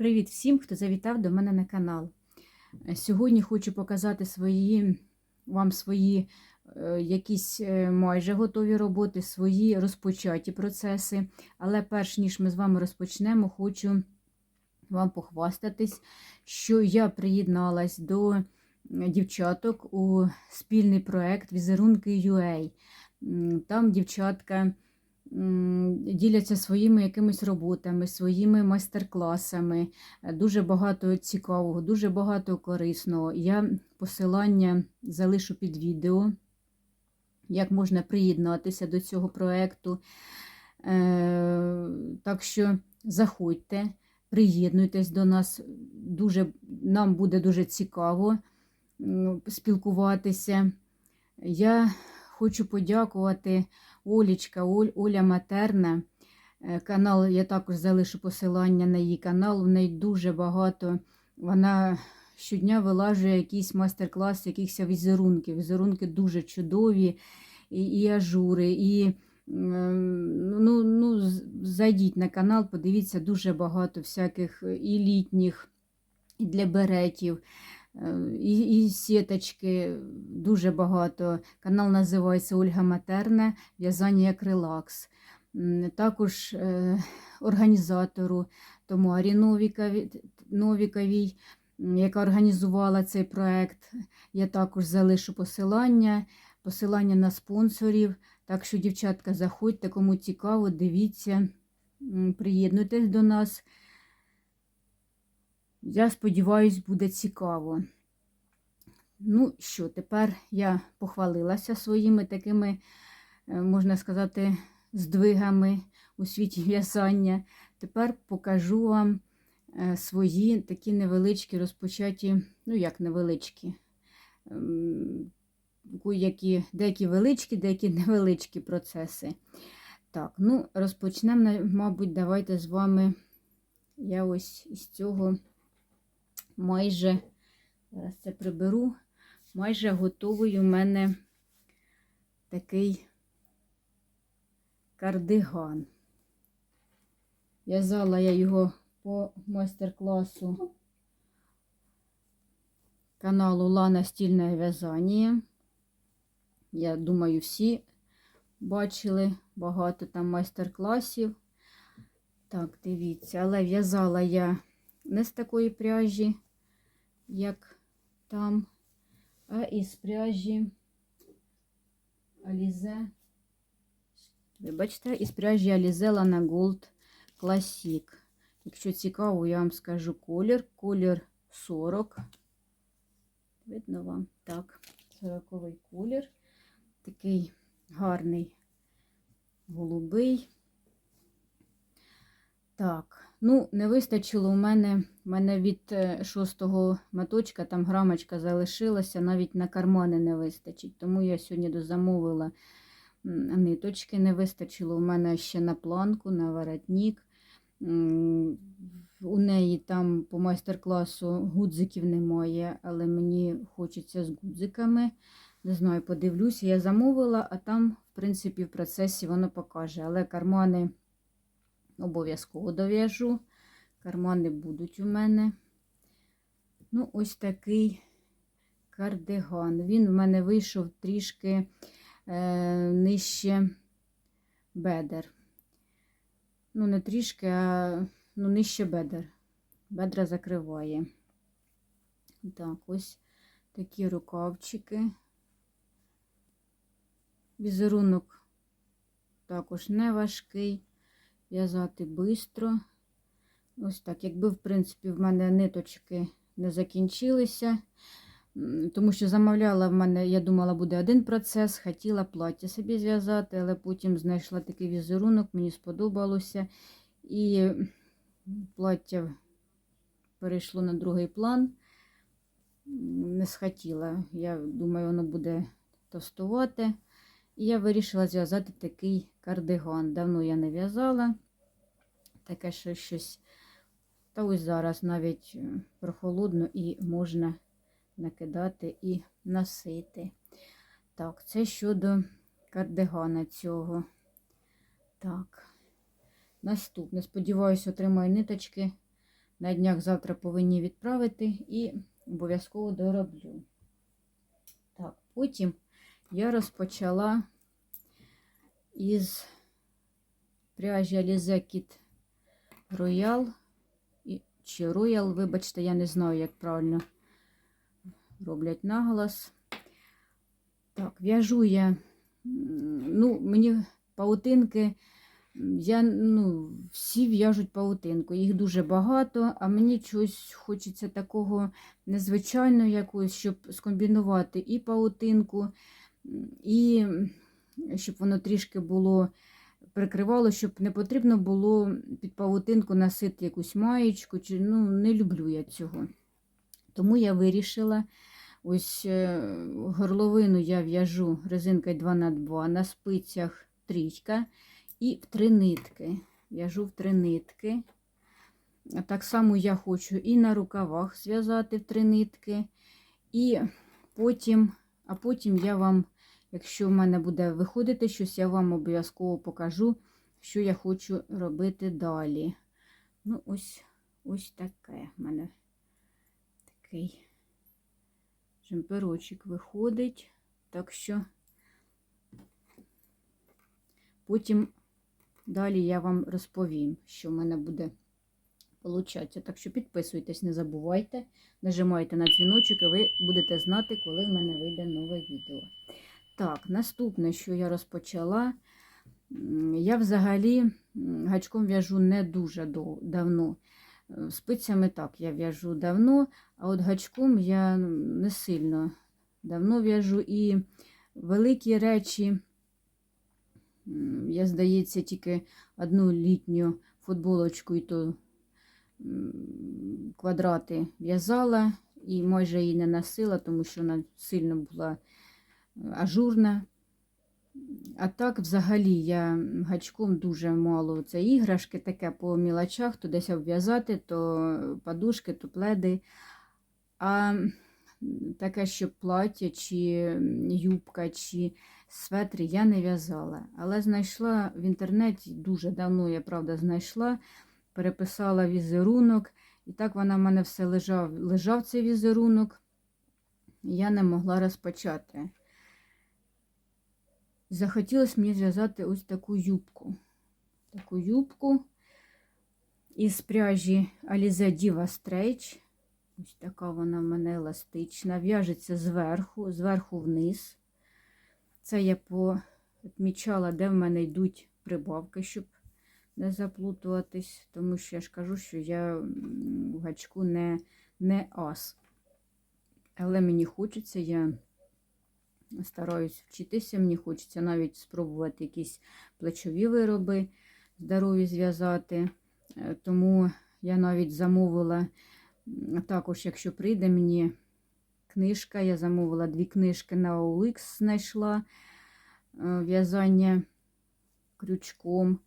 Привіт всім, хто завітав до мене на канал. Е, Сьогодні хочу показати свої, вам свої е, якісь е, майже готові роботи, свої розпочаті процеси. Але перш ніж ми з вами розпочнемо, хочу вам похвастатись, що я приєдналась до дівчаток у спільний проект Візерунки UA. Там дівчатка діляться своїми якимись роботами, своїми майстер-класами. Дуже багато цікавого, дуже багато корисного. Я посилання залишу під відео, як можна приєднатися до цього проєкту. Е, Так що заходьте, приєднуйтесь до нас. Дуже, нам буде дуже цікаво спілкуватися. Я хочу подякувати Олічка, Оль, Оля Матерна. Е, Канал, я також залишу посилання на її канал. В неї дуже багато. Вона щодня вилажує якийсь майстер-клас, якихось візерунків. Візерунки дуже чудові, і, і ажури, і ну, ну, зайдіть на канал, подивіться дуже багато всяких і літніх, і для беретів. Е, І, і сіточки дуже багато. Канал називається Ольга Матерна, в'язання як релакс. Також е, організатору Томарі Новікові- Новіковій, яка організувала цей проект. Я також залишу посилання, посилання на спонсорів. Так що, дівчатка, заходьте, кому цікаво, дивіться, приєднуйтесь до нас. Я сподіваюсь, буде цікаво. Ну що, тепер я похвалилася своїми такими, е, можна сказати, здвигами у світі в'язання. Тепер покажу вам е, свої такі невеличкі розпочаті, ну як невеличкі, ем, які, деякі величкі, деякі невеличкі процеси. Так, ну розпочнемо, мабуть, давайте з вами. Я ось із цього майже, зараз це приберу, майже готовий у мене такий кардиган. В'язала я його по майстер-класу каналу Лана Стільне в'язання. Я думаю, всі бачили багато там майстер-класів. Так, дивіться, але в'язала я не з такої пряжі, як там, а із пряжі Alize. Ви бачите, із пряжі Alize Lana Gold Classic. Якщо цікаво, я вам скажу колір. Колір 40. Видно вам? Так, 40 колір. Такий гарний голубий. Так, ну, не вистачило у мене, в мене від е, шостого маточка там грамочка залишилася, навіть на кармани не вистачить. Тому я сьогодні дозамовила ниточки, не вистачило у мене ще на планку, на воротник. У неї там по майстер-класу гудзиків немає, але мені хочеться з гудзиками. Не знаю, подивлюся, я замовила, а там, в принципі, в процесі воно покаже. Але кармани обов'язково дов'яжу. Кармани будуть у мене. Ну, ось такий кардиган. Він в мене вийшов трішки е, нижче бедер. Ну, не трішки, а ну, нижче бедер. Бедра закриває. Так, ось такі рукавчики. Візерунок також не важкий. В'язати швидко. Ось так. Якби, в принципі, в мене ниточки не закінчилися, тому що замовляла в мене, я думала, буде один процес, хотіла плаття собі зв'язати, але потім знайшла такий візерунок, мені сподобалося. І плаття перейшло на другий план. Не схотіла. Я думаю, воно буде товстувати. І я вирішила зв'язати такий кардиган. Давно я не в'язала. Таке що щось. Та ось зараз навіть е, прохолодно і можна накидати і носити. Так, це щодо кардигана цього. Так. Наступне, сподіваюся, отримаю ниточки На днях завтра повинні відправити і обов'язково дороблю. Так, потім я розпочала із пряжі Alize Kit Royal чи Royal, вибачте, я не знаю, як правильно роблять наголос. Так, в'яжу я, ну, мені паутинки, я, ну, всі в'яжуть паутинку, їх дуже багато, а мені чогось хочеться такого незвичайного якогось, щоб скомбінувати і паутинку, і щоб воно трішки було прикривало, щоб не потрібно було під павутинку носити якусь маєчку, чи, ну, не люблю я цього. Тому я вирішила, ось е, горловину я в'яжу резинкою 2х2 на спицях трічка і в три нитки. В'яжу в три нитки. Так само я хочу і на рукавах зв'язати в три нитки. І потім, а потім я вам, якщо в мене буде виходити щось, я вам обов'язково покажу, що я хочу робити далі. Ну, ось, ось таке в мене такий жемперочок виходить. Так що потім далі я вам розповім, що в мене буде получатися. Так що підписуйтесь, не забувайте, нажимайте на дзвіночок, і ви будете знати, коли в мене вийде нове відео. Так, наступне, що я розпочала, я взагалі гачком в'яжу не дуже давно. Е, Спицями так я в'яжу давно, а от гачком я не сильно давно в'яжу. І великі речі, я, здається, тільки одну літню футболочку і то квадрати в'язала і майже її не носила, тому що вона сильно була е, ажурна. А так, взагалі, я гачком дуже мало. Це іграшки таке по мілочах, то десь обв'язати, то подушки, то пледи. А таке, що плаття, чи юбка, чи светри я не в'язала. Але знайшла в інтернеті дуже давно, я правда, знайшла, переписала візерунок, і так вона в мене все лежав, лежав цей візерунок. і Я не могла розпочати. Захотілося мені зв'язати ось таку юбку. Таку юбку із пряжі Alize Diva Stretch. Ось така вона в мене еластична. В'яжеться зверху, зверху вниз. Це я помічала, де в мене йдуть прибавки, щоб не заплутуватись, тому що я ж кажу, що я в гачку не, не ас. Але мені хочеться, я стараюсь вчитися, мені хочеться навіть спробувати якісь плечові вироби здорові зв'язати. Е, Тому я навіть замовила також, якщо прийде мені книжка, я замовила дві книжки на OLX, знайшла е, в'язання крючком.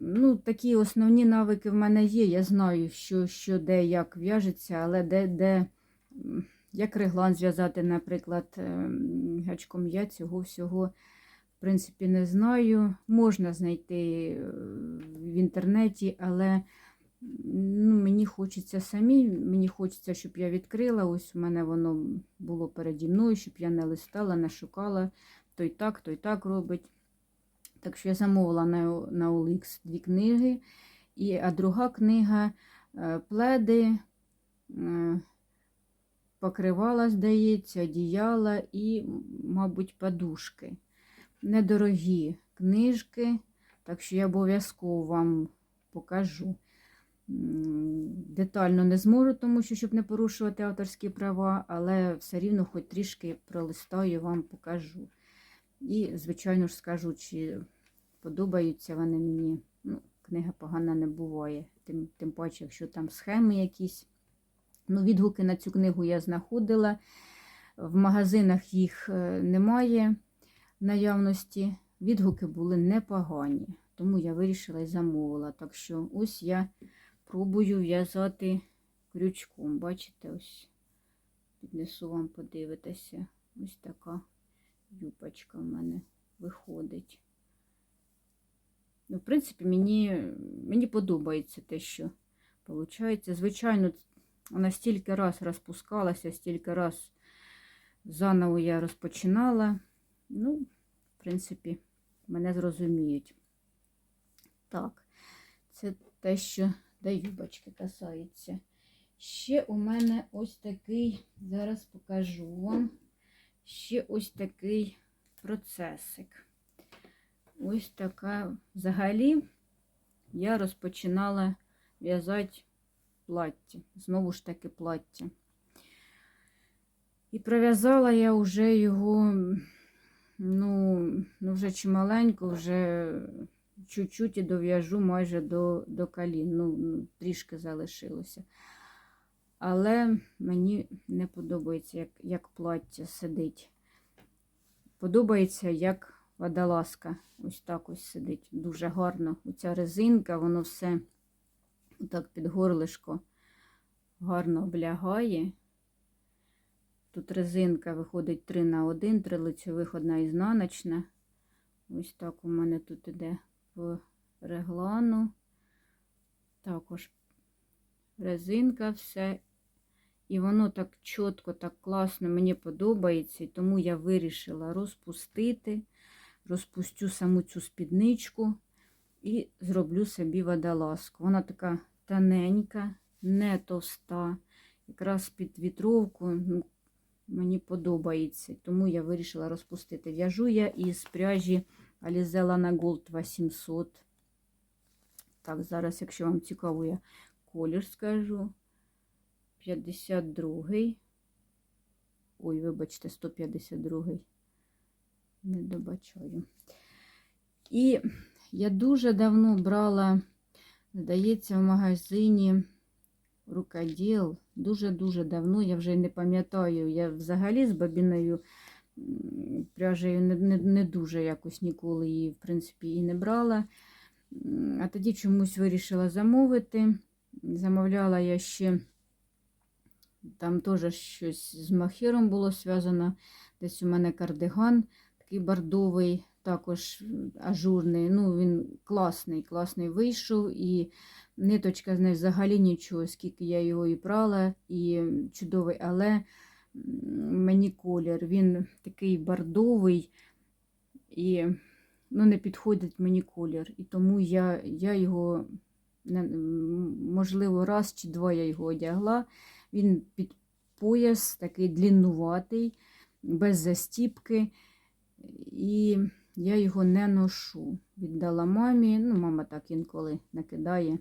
Ну, такі основні навики в мене є. Я знаю, що, що де як в'яжеться, але де, де як реглан зв'язати, наприклад, ем, гачком я цього всього, в принципі, не знаю. Можна знайти е, в інтернеті, але ну, мені хочеться самі, мені хочеться, щоб я відкрила. Ось у мене воно було переді мною, щоб я не листала, не шукала. Той так, той так робить. Так що я замовила на, на OLX дві книги. І, а друга книга е, пледи, е, покривала, здається, одіяла і, мабуть, подушки. Недорогі книжки, так що я обов'язково вам покажу. Детально не зможу, тому що, щоб не порушувати авторські права, але все рівно хоч трішки пролистаю, вам покажу. І, звичайно ж, скажу, чи подобаються вони мені. Ну, книга погана не буває. Тим, тим паче, якщо там схеми якісь. Ну, відгуки на цю книгу я знаходила. В магазинах їх е, немає наявності. Відгуки були непогані, тому я вирішила і замовила. Так що ось я пробую в'язати крючком. Бачите, ось піднесу вам подивитися. Ось така юбочка в мене виходить. Ну, в принципі, мені, мені подобається те, що Получається, звичайно, вона стільки раз розпускалася, стільки раз заново я розпочинала. Ну, в принципі, мене зрозуміють. Так, це те, що до юбочки касається. Ще у мене ось такий, зараз покажу вам, ще ось такий процесик. Ось така. Взагалі я розпочинала в'язати плаття. Знову ж таки плаття. І пров'язала я вже його, ну, ну вже чималенько, вже чуть-чуть і дов'яжу майже до, до колін. Ну, ну, трішки залишилося. Але мені не подобається, як, як плаття сидить. Подобається, як водолазка. Ось так ось сидить. Дуже гарно. Оця резинка, воно все так під горлишко гарно облягає. Тут резинка виходить 3 на 1, три лицьових, одна ізнаночна. Ось так у мене тут іде по реглану. Також резинка все. І воно так чітко, так класно мені подобається. І тому я вирішила розпустити, розпустю саму цю спідничку і зроблю собі водолазку. Вона така тоненька, не товста. Якраз під вітровку ну, мені подобається. Тому я вирішила розпустити. В'яжу я із пряжі Alize Lana Gold 800. Так, зараз, якщо вам цікаво, я колір скажу. 52. Ой, вибачте, 152. Не добачаю. І я дуже давно брала, здається, в магазині рукоділ. Дуже-дуже давно, я вже не пам'ятаю. Я взагалі з бабіною пряжею не, не, не дуже якось ніколи її, в принципі, і не брала. А тоді чомусь вирішила замовити. Замовляла я ще. Там теж щось з махером було зв'язано. Десь у мене кардиган такий бордовий, також ажурний. Ну, він класний, класний вийшов. І ниточка з неї взагалі нічого, скільки я його і прала, і чудовий, але мені колір. Він такий бордовий і ну, не підходить мені колір. І тому я, я його, можливо, раз чи два я його одягла. Він під пояс такий дліннуватий, без застіпки. І я його не ношу. Віддала мамі. Ну, мама так інколи накидає.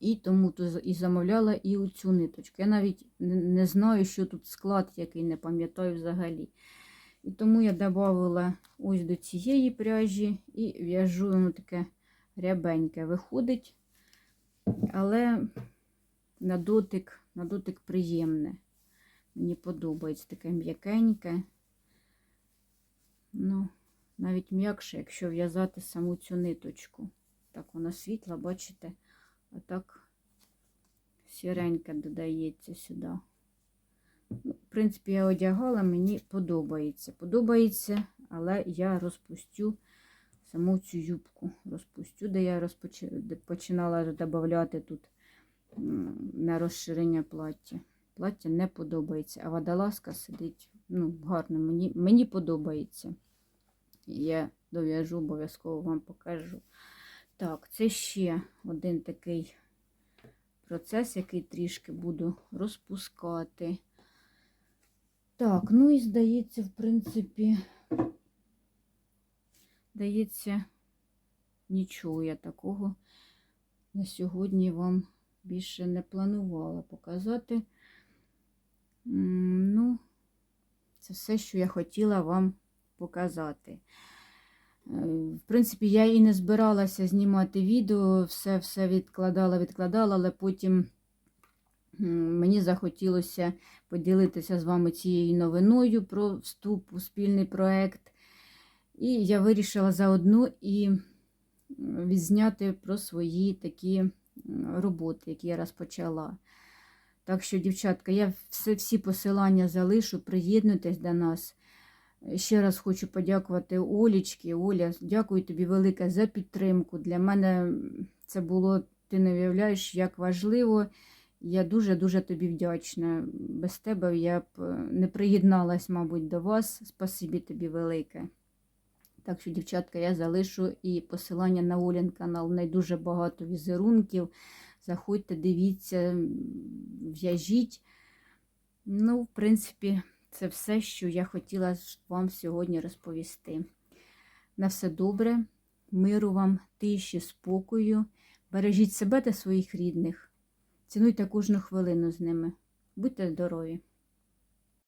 І тому то і замовляла і оцю ниточку. Я навіть не, знаю, що тут склад, який не пам'ятаю взагалі. І тому я додавала ось до цієї пряжі і в'яжу воно таке рябеньке виходить. Але на дотик, на дотик приємне. Мені подобається таке м'якеньке. Ну, навіть м'якше, якщо в'язати саму цю ниточку. Так, вона світла, бачите? А так сіренька додається сюди. Ну, в принципі, я одягала, мені подобається. Подобається, але я розпустю саму цю юбку. Розпустю, де я розпоч... де починала додавати тут на розширення плаття. Плаття не подобається, а водолазка сидить ну, гарно, мені, мені подобається. Я дов'яжу, обов'язково вам покажу. Так, це ще один такий процес, який трішки буду розпускати. Так, ну і здається, в принципі, здається, нічого я такого на сьогодні вам більше не планувала показати. Ну, це все, що я хотіла вам показати. Е, В принципі, я і не збиралася знімати відео, все все відкладала, відкладала, але потім мені захотілося поділитися з вами цією новиною про вступ у спільний проект. І я вирішила заодно і відзняти про свої такі роботи, які я розпочала. Так що, дівчатка, я все, всі посилання залишу, приєднуйтесь до нас. Ще раз хочу подякувати Олічці. Оля, дякую тобі велике за підтримку. Для мене це було ти не уявляєш, як важливо. Я дуже-дуже тобі вдячна. Без тебе я б е, не приєдналась, мабуть, до вас. Спасибі тобі велике. Так що, дівчатка, я залишу і посилання на Олін канал. В неї дуже багато візерунків. Заходьте, дивіться, в'яжіть. Ну, в принципі, це все, що я хотіла вам сьогодні розповісти. На все добре, миру вам, тиші, спокою. Бережіть себе та своїх рідних. Цінуйте кожну хвилину з ними. Будьте здорові!